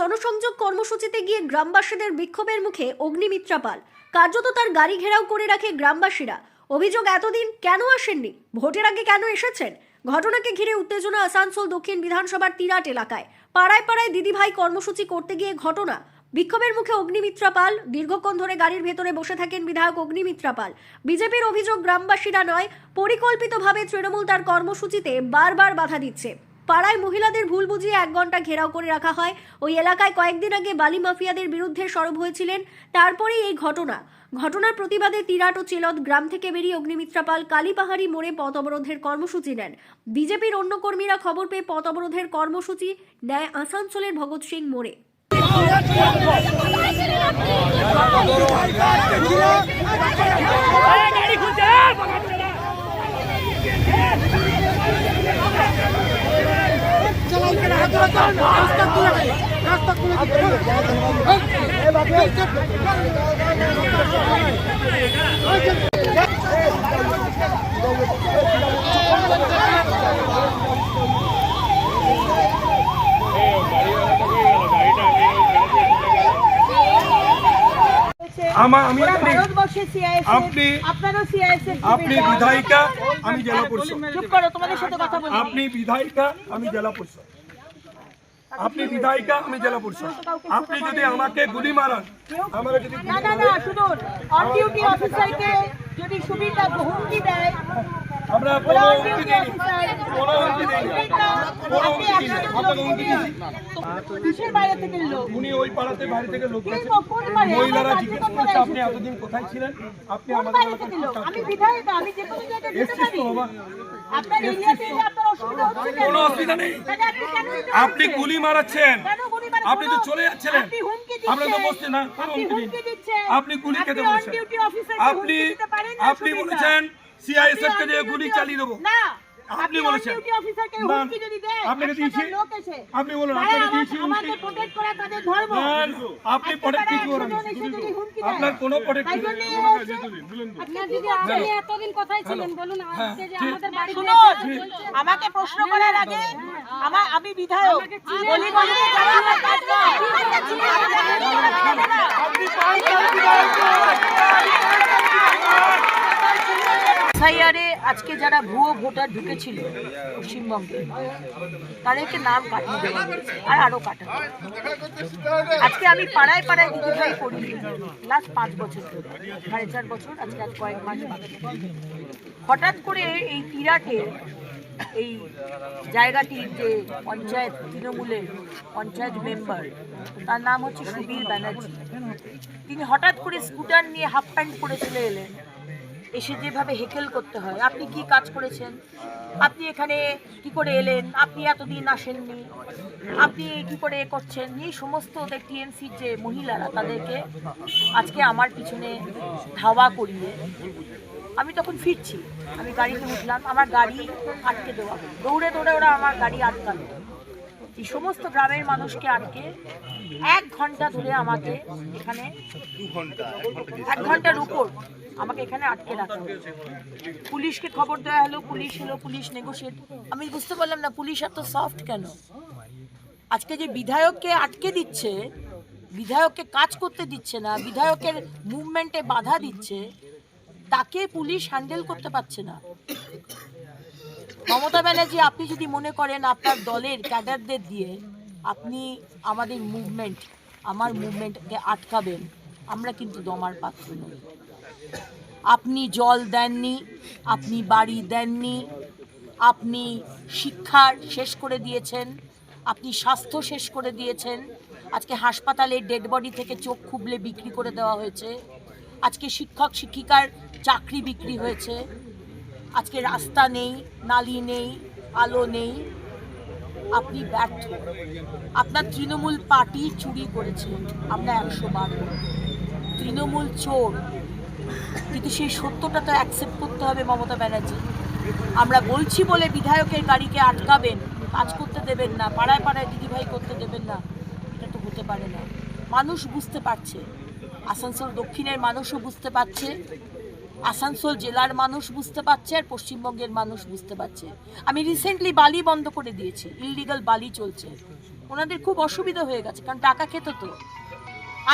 জনসংযোগ কর্মসূচিতে গিয়ে গ্রামবাসীদের বিক্ষোভের মুখে অগ্নিমিত্রা পাল। কার্যত তার গাড়ি ঘেরাও করে রাখে গ্রামবাসীরা। অভিযোগ এতদিন কেন আসেননি? ভোটের আগে কেন এসেছেন? ঘটনাকে ঘিরে উত্তেজনা আসানসোল দক্ষিণ বিধানসভার তিরাট এলাকায়। পাড়ায় পাড়ায় দিদিভাই কর্মসূচি করতে গিয়ে ঘটনা। বিক্ষোভের মুখে অগ্নিমিত্রা পাল, দীর্ঘক্ষণ ধরে গাড়ির ভেতরে বসে থাকেন বিধায়ক অগ্নিমিত্রা পাল। বিজেপির অভিযোগ গ্রামবাসীরা নয়, পরিকল্পিতভাবে তৃণমূল তার কর্মসূচিতে বারবার বাধা দিচ্ছে। পাড়ায় মহিলাদের ভুল বুঝিয়ে এক ঘণ্টা ঘেরাও করে রাখা হয়। ওই এলাকায় কয়েকদিন আগে বালি মাফিয়াদের বিরুদ্ধে সরব হয়েছিলেন। তারপরেই এই ঘটনা। ঘটনার প্রতিবাদে তিরাট ও চেলদ গ্রাম থেকে বেরিয়ে অগ্নিমিত্রা পাল কালীপাহাড়ি মোড়ে পথ অবরোধের কর্মসূচি নেন। বিজেপির অন্য কর্মীরা খবর পেয়ে পথ অবরোধের কর্মসূচি নেয় আসানসোলের ভগৎ সিং মোড়ে। আপনি- আপনি বিধায়িকা আমি জেলা পরিষদ। চুপ করো তোমাদের সাথে কথা বলব আপনি বিধায়িকা আমি জেলা পরিষদ। আপনি বিধায়িকা আমি জেলা পরিষদ। আপনি যদি আমাকে গুলি মারান আমার যদি না না না শুনুন অন ডিউটি অফিসারকে যদি সুবিধা হুমকি দেয় আমরা কোনো হুমকি duty কোনো হুমকি দিইনি। কোনো আপনি হুমকি দিইনি। আপনাকে হুমকি দিয়ে- কিসের বাইরে থেকে লোক। উনি ওই পাড়াতে বাইরে থেকে লোক? মহিলারা জিজ্ঞেস করছে আপনি এতদিন কোথায় ছিলেন? আপনি আমাদের আমি বিধায়িকা আমি যে কোনো জায়গায় যেতে পারি? কেন? অসুবিধা নেই। আপনি? গুলি মারাচ্ছেন। আপনি তো চলে যাচ্ছিলেন। আপনি আমরা তো বসছেন বসছি না আপনি গুলি খেতে বলছেন আপনি আপনি বলেছেন সিআইএসএফ কে দিয়ে গুলি চালিয়ে দেবো। না। আপনি বলেছেন। duty officer কে না, হুমকি যদি দেয়, আপনাকে একশো দিয়েছি। জন লোক এসে, আপনি বলুন, আপনি আজকে পরে কি করেন আপনার কোনো পরে তাই জন্যই এ হচ্ছে। আপনার দিদি আপনি এতদিন কোথায় ছিলেন বলুন আজকে যে ঠিক। আমাদের বাড়িতে শুনুন, আমাকে প্রশ্ন করার আগে আমার আমি বিধায়ক বলি বলি যারা আমার কাজ নয়। এসআইআরে আজকে যারা ভুয়ো ভোটার ঢুকেছিল পশ্চিমবঙ্গে, তাদেরকে নাম কাটিয়ে দেওয়া আর আরও কাটা আজকে আমি পাড়ায় পাড়ায় দিদি ভাই করি লাস্ট পাঁচ বছর ধরে, সাড়ে চার বছর, আজকে আজ কয়েক মাস হঠাৎ করে এই তিরাটে, এই জায়গাটির যে পঞ্চায়েত, তৃণমূলের পঞ্চায়েত মেম্বার তার নাম হচ্ছে সুবীর ব্যানার্জি। তিনি হঠাৎ করে স্কুটার নিয়ে হাফ প্যান্ট পরে চলে এলেন। এসে যেভাবে হেকেল করতে হয়, আপনি কি কাজ করেছেন? আপনি এখানে কি করে এলেন? আপনি এতদিন আসেননি। আপনি কি করে করছেন? এই সমস্ত ওদের টিএমসির যে মহিলারা, তাদেরকে আজকে আমার পিছনে ধাওয়া করিয়ে আমি তখন ফিরছি। আমি গাড়িতে উঠলাম, আমার গাড়ি আটকে দেওয়া দৌড়ে দৌড়ে ওরা আমার গাড়ি আটকালো। এই সমস্ত গ্রামের মানুষকে আটকে এক ঘণ্টা ধরে আমাকে এখানে এক ঘণ্টার উপর আমাকে এখানে আটকে রাখা হলো। পুলিশকে খবর দেওয়া হলো, পুলিশ এলো, পুলিশ নেগোসিয়েট আমি বুঝতে পারলাম না, পুলিশ এত সফট কেন? আজকে যে বিধায়ককে আটকে দিচ্ছে, বিধায়ককে কাজ করতে দিচ্ছে না, বিধায়কের মুভমেন্টে বাধা দিচ্ছে, তাকে পুলিশ হ্যান্ডেল করতে পারছে না। মমতা ব্যানার্জি, আপনি যদি মনে করেন আপনার দলের ক্যাডারদের দিয়ে আপনি আমাদের মুভমেন্ট আমার মুভমেন্টকে আটকাবেন, আমরা কিন্তু দমার পাত্র নই। আপনি জল দেননি, আপনি বাড়ি দেননি, আপনি শিক্ষার শেষ করে দিয়েছেন, আপনি স্বাস্থ্য শেষ করে দিয়েছেন, আজকে হাসপাতালে ডেড বডি থেকে চোখ খুবলে বিক্রি করে দেওয়া হয়েছে, আজকে শিক্ষক শিক্ষিকার চাকরি বিক্রি হয়েছে আজকে রাস্তা নেই, নালি নেই, আলো নেই। আপনি ব্যর্থ। আপনার তৃণমূল পার্টি চুরি করেছে। আমরা একশো বার। তৃণমূল চোর। কিন্তু সেই সত্যটা তো অ্যাকসেপ্ট করতে হবে মমতা ব্যানার্জি। আমরা বলছি বলে বিধায়কের গাড়িকে আটকাবেন। কাজ করতে দেবেন না। পাড়ায় পাড়ায় দিদিভাই করতে দেবেন না। এটা তো হতে পারে না। মানুষ বুঝতে পারছে। আসানসোল দক্ষিণের মানুষও বুঝতে পারছে। আসানসোল জেলার মানুষ বুঝতে পারছে আর পশ্চিমবঙ্গের মানুষ বুঝতে পারছে। আমি রিসেন্টলি বালি বন্ধ করে দিয়েছি ইললিগাল বালি চলছে। ওনাদের খুব অসুবিধা হয়ে গেছে, কারণ টাকা খেত তো।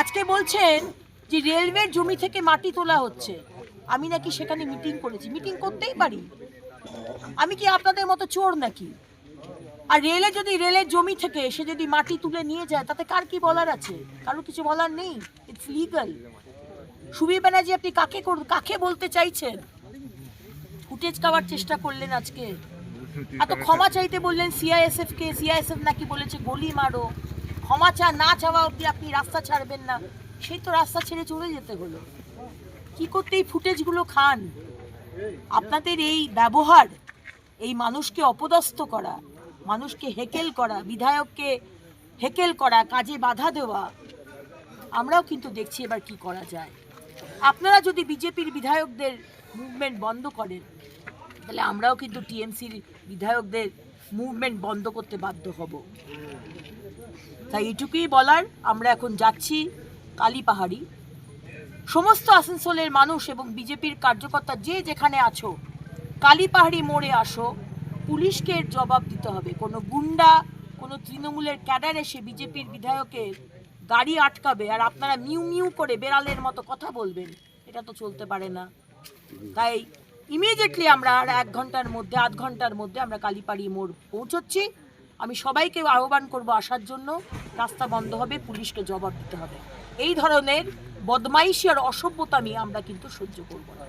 আজকে বলছেন যে রেলওয়ের জমি থেকে মাটি তোলা হচ্ছে। আমি নাকি সেখানে মিটিং করেছি। মিটিং করতেই পারি। আমি কি আপনাদের মতো চোর নাকি? আর রেলে যদি রেলের জমি থেকে এসে যদি মাটি তুলে নিয়ে যায়, তাতে কার কি বলার আছে? কারও কিছু বলার নেই? ইটস লিগাল সুবীর ব্যানার্জি, আপনি কাকে কাকে বলতে চাইছেন? ফুটেজ খাওয়ার চেষ্টা করলেন আজকে। এত ক্ষমা চাইতে বললেন সিআইএসএফ কে। সিআইএসএফ নাকি বলেছে গলি মারো। ক্ষমা চা না চাওয়া অব্দি আপনি রাস্তা ছাড়বেন না। সেই তো রাস্তা ছেড়ে চলে যেতে হলো। কি করতে এই ফুটেজগুলো খান? আপনাদের এই ব্যবহার, এই মানুষকে অপদস্থ করা, মানুষকে হেকেল করা, বিধায়ককে হেকেল করা, কাজে বাধা দেওয়া, আমরাও কিন্তু দেখছি এবার কি করা যায়। আপনারা যদি বিজেপির বিধায়কদের মুভমেন্ট বন্ধ করেন, তাহলে আমরাও কিন্তু টিএমসির বিধায়কদের মুভমেন্ট বন্ধ করতে বাধ্য হব। তাই এটুকুই বলার, আমরা এখন যাচ্ছি কালীপাহাড়ি সমস্ত আসানসোলের মানুষ এবং বিজেপির কার্যকর্তা যে যেখানে আছো কালীপাহাড়ি মোড়ে আসো, পুলিশকে জবাব দিতে হবে। কোনো গুন্ডা, কোনো তৃণমূলের ক্যাডার এসে বিজেপির বিধায়কের গাড়ি আটকাবে আর আপনারা মিউ মিউ করে বেড়ালের মতো কথা বলবেন। এটা তো চলতে পারে না। তাই ইমিডিয়েটলি আমরা আর এক ঘণ্টার মধ্যে, আধ ঘণ্টার মধ্যে আমরা কালীপাড়ি মোড় পৌঁছচ্ছি। আমি সবাইকে আহ্বান করব আসার জন্য। রাস্তা বন্ধ হবে, পুলিশকে জবাব দিতে হবে। এই ধরনের বদমাইশি আর অসভ্যতামি আমরা কিন্তু সহ্য করব না।